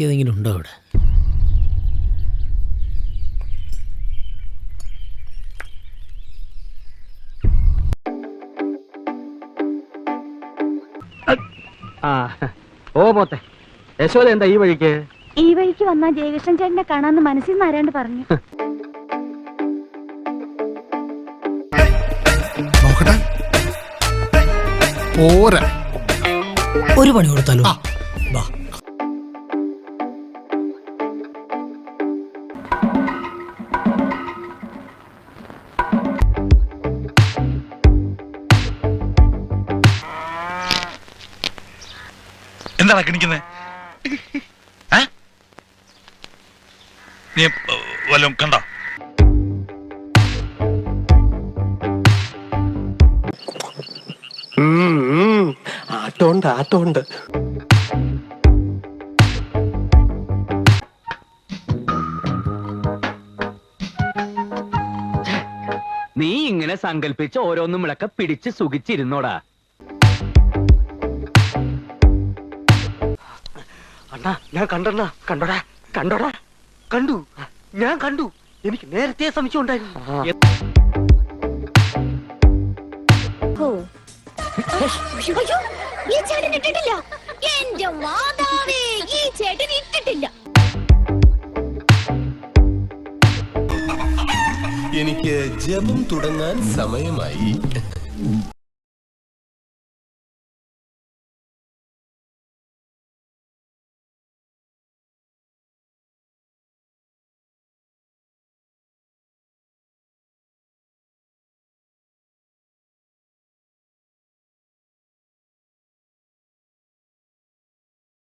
ഏതെങ്കിലും ഉണ്ടോ അവിടെ? ആ ഓ പോത്തെ. യശോദ എന്താ ഈ വഴിക്ക്? ഈ വഴിക്ക് വന്നാ ജയകൃഷ്ണൻ ചേട്ടനെ കാണാന്ന് മനസ്സിൽ നിന്ന് ആരാണ്ട് പറഞ്ഞു. നോക്കട്ടെ. പോരാ. ഒരു പണി കൊടുത്താലോ? വാ. എന്താണ് കിണിക്കുന്നത് നീ വല്ലതും കണ്ടോ? ആട്ടോണ്ട് ആട്ടോണ്ട്. നീ ഇങ്ങനെ സങ്കല്പിച്ച് ഓരോന്നും വിളക്ക പിടിച്ച് സുഖിച്ചിരുന്നോടാ. അണ്ണാ ഞാൻ കണ്ടണ്ണാ കണ്ടോടാ കണ്ടോടാ. കണ്ടു. ഞാൻ കണ്ടു. എനിക്ക് നേരത്തെ സംശയം ഉണ്ടായിരുന്നു. ഈ ചേട്ടൻ ഇട്ടിട്ടില്ല എന്റെ മാതാവേ ഈ ചേട്ടൻ ഇട്ടിട്ടില്ല. എനിക്ക് ജപം തുടങ്ങാൻ സമയമായി.